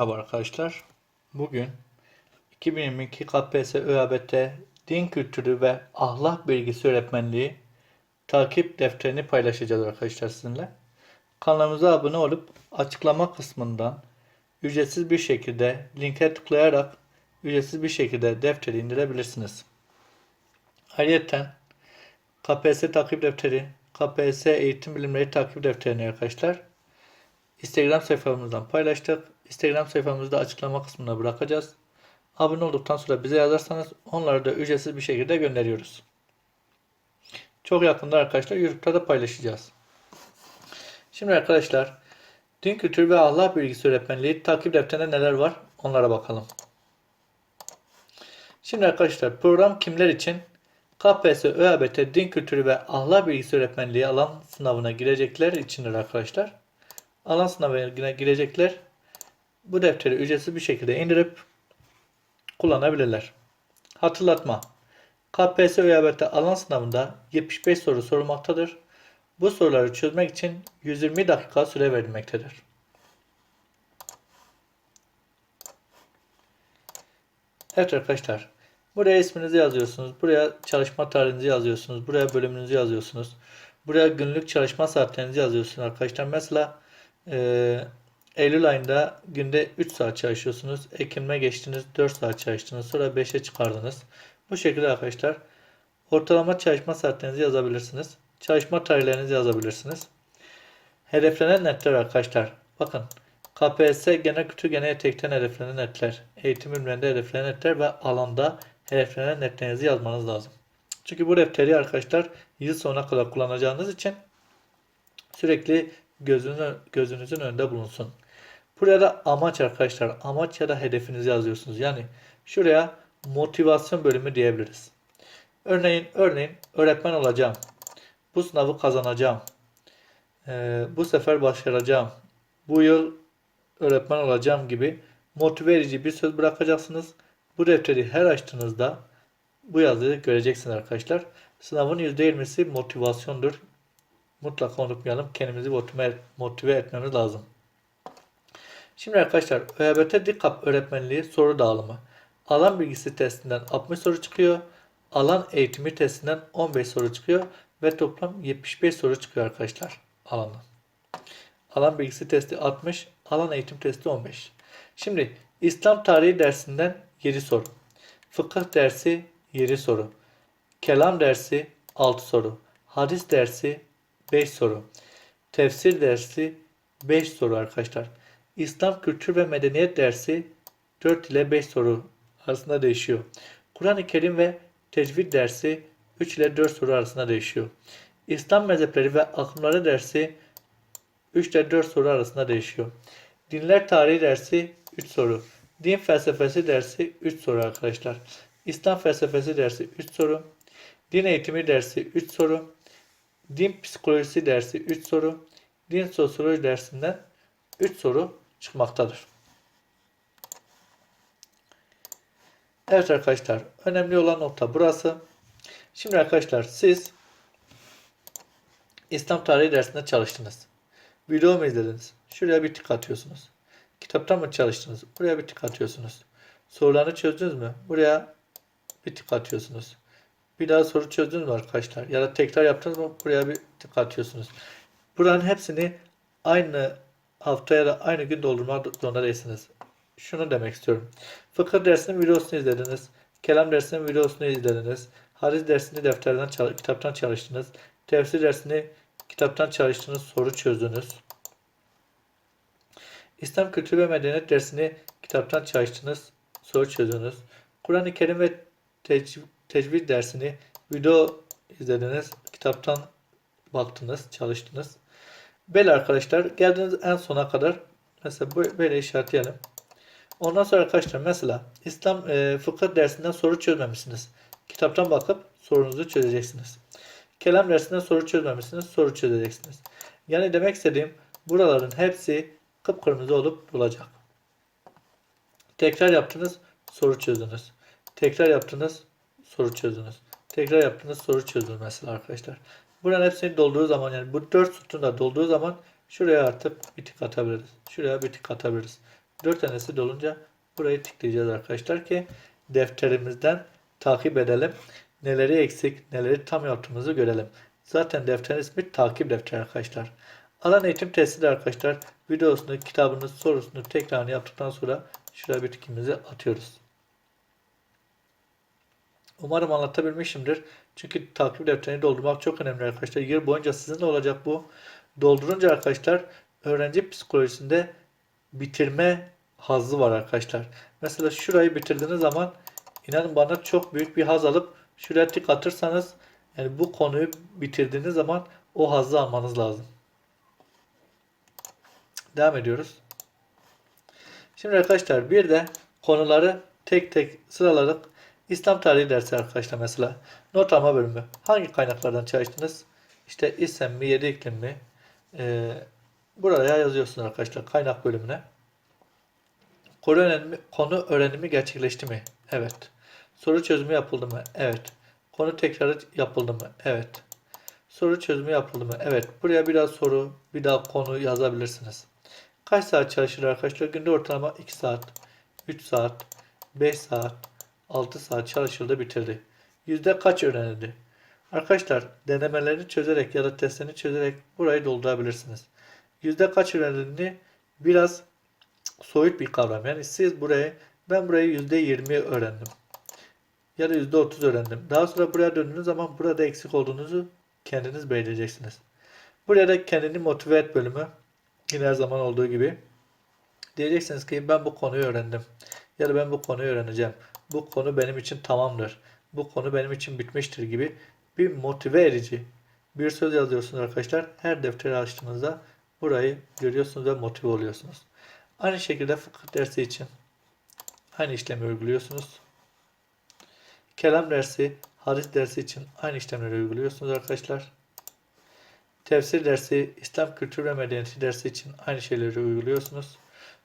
Merhaba arkadaşlar. Bugün 2022 KPSS ÖABT Din Kültürü ve Ahlak Bilgisi Öğretmenliği takip defterini paylaşacağız arkadaşlar sizinle. Kanalımıza abone olup açıklama kısmından ücretsiz bir şekilde linke tıklayarak ücretsiz bir şekilde defteri indirebilirsiniz. Ayrıca KPSS takip defteri, KPSS eğitim bilimleri takip defterini arkadaşlar Instagram sayfamızdan paylaştık. Instagram sayfamızda açıklama kısmına bırakacağız. Abone olduktan sonra bize yazarsanız onları da ücretsiz bir şekilde gönderiyoruz. Çok yakında arkadaşlar YouTube'da da paylaşacağız. Şimdi arkadaşlar din kültürü ve Allah bilgisi öğretmenliği takip defterinde neler var onlara bakalım. Şimdi arkadaşlar program kimler için? KPSS ÖABT din kültürü ve ahlak bilgisi öğretmenliği alan sınavına girecekler içindir arkadaşlar alan sınavına girecekler. Bu defteri ücretsiz bir şekilde indirip kullanabilirler. Hatırlatma. KPSS ÖYBT alan sınavında 75 soru sorulmaktadır. Bu soruları çözmek için 120 dakika süre verilmektedir. Evet arkadaşlar. Buraya isminizi yazıyorsunuz. Buraya çalışma tarihinizi yazıyorsunuz. Buraya bölümünüzü yazıyorsunuz. Buraya günlük çalışma saatlerinizi yazıyorsunuz arkadaşlar. Mesela ee, Eylül ayında günde 3 saat çalışıyorsunuz. Ekim'e geçtiniz 4 saat çalıştınız. Sonra 5'e çıkardınız. Bu şekilde arkadaşlar ortalama çalışma saatlerinizi yazabilirsiniz. Çalışma tarihlerinizi yazabilirsiniz. Hedeflenen netler arkadaşlar. Bakın KPSS genel kültür genel yetenekten hedeflenen netler. Eğitim bilimlerinde hedeflenen netler ve alanda hedeflenen netlerinizi yazmanız lazım. Çünkü bu defteri arkadaşlar yıl sonuna kadar kullanacağınız için sürekli gözünü, gözünüzün önünde bulunsun. Buraya da amaç arkadaşlar. Amaç ya da hedefinizi yazıyorsunuz. Yani şuraya motivasyon bölümü diyebiliriz. Örneğin örneğin öğretmen olacağım. Bu sınavı kazanacağım. Ee, bu sefer başaracağım. Bu yıl öğretmen olacağım gibi motive edici bir söz bırakacaksınız. Bu defteri her açtığınızda bu yazıyı göreceksiniz arkadaşlar. Sınavın %20'si motivasyondur mutlaka unutmayalım. Kendimizi motive, motive etmemiz lazım. Şimdi arkadaşlar ÖYBT DİKAP öğretmenliği soru dağılımı. Alan bilgisi testinden 60 soru çıkıyor. Alan eğitimi testinden 15 soru çıkıyor. Ve toplam 75 soru çıkıyor arkadaşlar alandan. Alan bilgisi testi 60, alan eğitim testi 15. Şimdi İslam tarihi dersinden 7 soru. Fıkıh dersi 7 soru. Kelam dersi 6 soru. Hadis dersi 5 soru. Tefsir dersi 5 soru arkadaşlar. İslam kültür ve medeniyet dersi 4 ile 5 soru arasında değişiyor. Kur'an-ı Kerim ve tecvid dersi 3 ile 4 soru arasında değişiyor. İslam mezhepleri ve akımları dersi 3 ile 4 soru arasında değişiyor. Dinler tarihi dersi 3 soru. Din felsefesi dersi 3 soru arkadaşlar. İslam felsefesi dersi 3 soru. Din eğitimi dersi 3 soru. Din psikolojisi dersi 3 soru. Din sosyoloji dersinden 3 soru çıkmaktadır. Evet arkadaşlar önemli olan nokta burası. Şimdi arkadaşlar siz İslam tarihi dersinde çalıştınız. Video mu izlediniz? Şuraya bir tık atıyorsunuz. Kitaptan mı çalıştınız? Buraya bir tık atıyorsunuz. Sorularını çözdünüz mü? Buraya bir tık atıyorsunuz. Bir daha soru çözdünüz mü arkadaşlar? Ya da tekrar yaptınız mı? Buraya bir tık atıyorsunuz. Buranın hepsini aynı hafta ya da aynı gün doldurmak zorunda değilsiniz. Şunu demek istiyorum. Fıkıh dersinin videosunu izlediniz. Kelam dersinin videosunu izlediniz. Hadis dersini defterden kitaptan çalıştınız. Tefsir dersini kitaptan çalıştınız, soru çözdünüz. İslam kültürü ve medeniyet dersini kitaptan çalıştınız, soru çözdünüz. Kur'an-ı Kerim ve tecvid tecvid dersini video izlediniz, kitaptan baktınız, çalıştınız. Böyle arkadaşlar geldiniz en sona kadar mesela böyle işaretleyelim. Ondan sonra arkadaşlar mesela İslam e, fıkıh dersinden soru çözmemişsiniz. Kitaptan bakıp sorunuzu çözeceksiniz. Kelam dersinden soru çözmemişsiniz, soru çözeceksiniz. Yani demek istediğim buraların hepsi kıpkırmızı olup olacak. Tekrar yaptınız, soru çözdünüz. Tekrar yaptınız, soru çözdünüz. Tekrar yaptığınız soru çözdünüz mesela arkadaşlar. Buranın hepsini dolduğu zaman yani bu 4 sütunda dolduğu zaman şuraya artık bir tık atabiliriz. Şuraya bir tık atabiliriz. 4 tanesi dolunca burayı tıklayacağız arkadaşlar ki defterimizden takip edelim. Neleri eksik, neleri tam yaptığımızı görelim. Zaten defterin ismi takip defteri arkadaşlar. Alan eğitim testi arkadaşlar videosunu, kitabını, sorusunu tekrarını yaptıktan sonra şuraya bir tikimizi atıyoruz. Umarım anlatabilmişimdir. Çünkü takip defterini doldurmak çok önemli arkadaşlar. Yıl boyunca sizinle olacak bu. Doldurunca arkadaşlar öğrenci psikolojisinde bitirme hazzı var arkadaşlar. Mesela şurayı bitirdiğiniz zaman inanın bana çok büyük bir haz alıp şuraya tık atırsanız yani bu konuyu bitirdiğiniz zaman o hazzı almanız lazım. Devam ediyoruz. Şimdi arkadaşlar bir de konuları tek tek sıraladık. İslam tarihi dersi arkadaşlar mesela. Not alma bölümü. Hangi kaynaklardan çalıştınız? İşte İslam mi, yedi iklim mi? Ee, buraya yazıyorsunuz arkadaşlar kaynak bölümüne. Konu öğrenimi, konu öğrenimi gerçekleşti mi? Evet. Soru çözümü yapıldı mı? Evet. Konu tekrarı yapıldı mı? Evet. Soru çözümü yapıldı mı? Evet. Buraya biraz soru, bir daha konu yazabilirsiniz. Kaç saat çalışır arkadaşlar? Günde ortalama 2 saat, 3 saat, 5 saat, 6 saat çalışıldı bitirdi. Yüzde kaç öğrenildi? Arkadaşlar denemelerini çözerek ya da testlerini çözerek burayı doldurabilirsiniz. Yüzde kaç öğrenildiğini biraz soyut bir kavram. Yani siz burayı ben burayı yüzde 20 öğrendim. Ya da yüzde 30 öğrendim. Daha sonra buraya döndüğünüz zaman burada eksik olduğunuzu kendiniz belirleyeceksiniz. Buraya da kendini motive et bölümü yine her zaman olduğu gibi diyeceksiniz ki ben bu konuyu öğrendim. Ya da ben bu konuyu öğreneceğim. Bu konu benim için tamamdır. Bu konu benim için bitmiştir gibi bir motive edici bir söz yazıyorsunuz arkadaşlar. Her defteri açtığınızda burayı görüyorsunuz ve motive oluyorsunuz. Aynı şekilde fıkıh dersi için aynı işlemi uyguluyorsunuz. Kelam dersi, hadis dersi için aynı işlemleri uyguluyorsunuz arkadaşlar. Tefsir dersi, İslam kültür ve medeniyeti dersi için aynı şeyleri uyguluyorsunuz.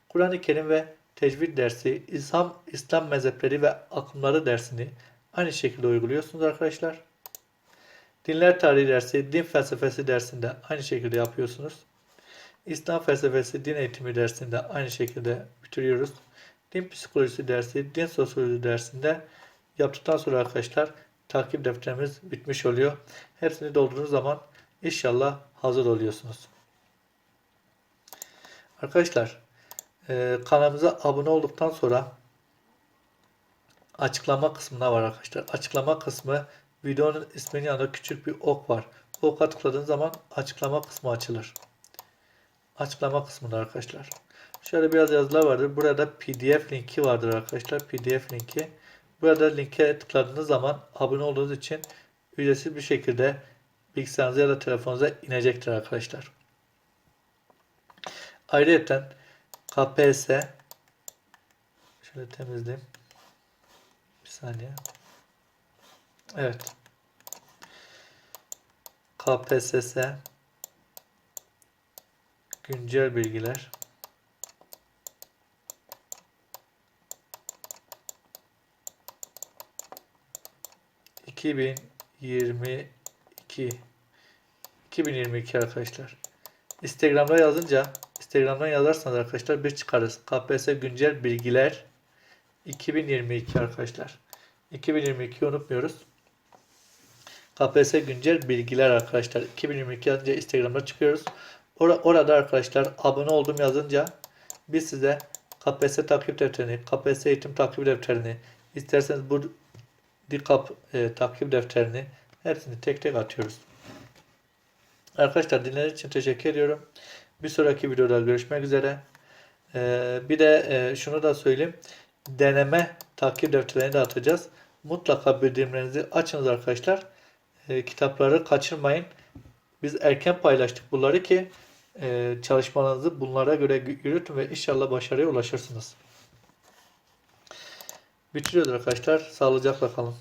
Kur'an-ı Kerim ve tecvid dersi, İslam, İslam mezhepleri ve akımları dersini aynı şekilde uyguluyorsunuz arkadaşlar. Dinler tarihi dersi, din felsefesi dersinde aynı şekilde yapıyorsunuz. İslam felsefesi, din eğitimi dersinde aynı şekilde bitiriyoruz. Din psikolojisi dersi, din sosyolojisi dersinde yaptıktan sonra arkadaşlar takip defterimiz bitmiş oluyor. Hepsini doldurduğunuz zaman inşallah hazır oluyorsunuz. Arkadaşlar e, kanalımıza abone olduktan sonra açıklama kısmına var arkadaşlar. Açıklama kısmı videonun isminin yanında küçük bir ok var. Bu oka tıkladığınız zaman açıklama kısmı açılır. Açıklama kısmında arkadaşlar. Şöyle biraz yazılar vardır. Burada pdf linki vardır arkadaşlar. pdf linki. Burada linke tıkladığınız zaman abone olduğunuz için ücretsiz bir şekilde bilgisayarınıza ya da telefonunuza inecektir arkadaşlar. Ayrıca KPSS şöyle temizleyeyim. Bir saniye. Evet. KPSS güncel bilgiler iki bin yirmi iki 2022 arkadaşlar. Instagram'da yazınca Instagram'dan yazarsanız arkadaşlar bir çıkarız. KPSS güncel bilgiler 2022 arkadaşlar. 2022 unutmuyoruz. KPSS güncel bilgiler arkadaşlar. 2022 yazınca Instagram'da çıkıyoruz. Or orada arkadaşlar abone oldum yazınca biz size KPSS takip defterini, KPSS eğitim takip defterini, isterseniz bu DİKAP e, takip defterini hepsini tek tek atıyoruz. Arkadaşlar dinlediğiniz için teşekkür ediyorum. Bir sonraki videoda görüşmek üzere. Ee, bir de e, şunu da söyleyeyim. Deneme takip defterlerini de atacağız. Mutlaka bildirimlerinizi açınız arkadaşlar. Ee, kitapları kaçırmayın. Biz erken paylaştık bunları ki e, çalışmalarınızı bunlara göre yürütün ve inşallah başarıya ulaşırsınız. Bitiriyoruz arkadaşlar. Sağlıcakla kalın.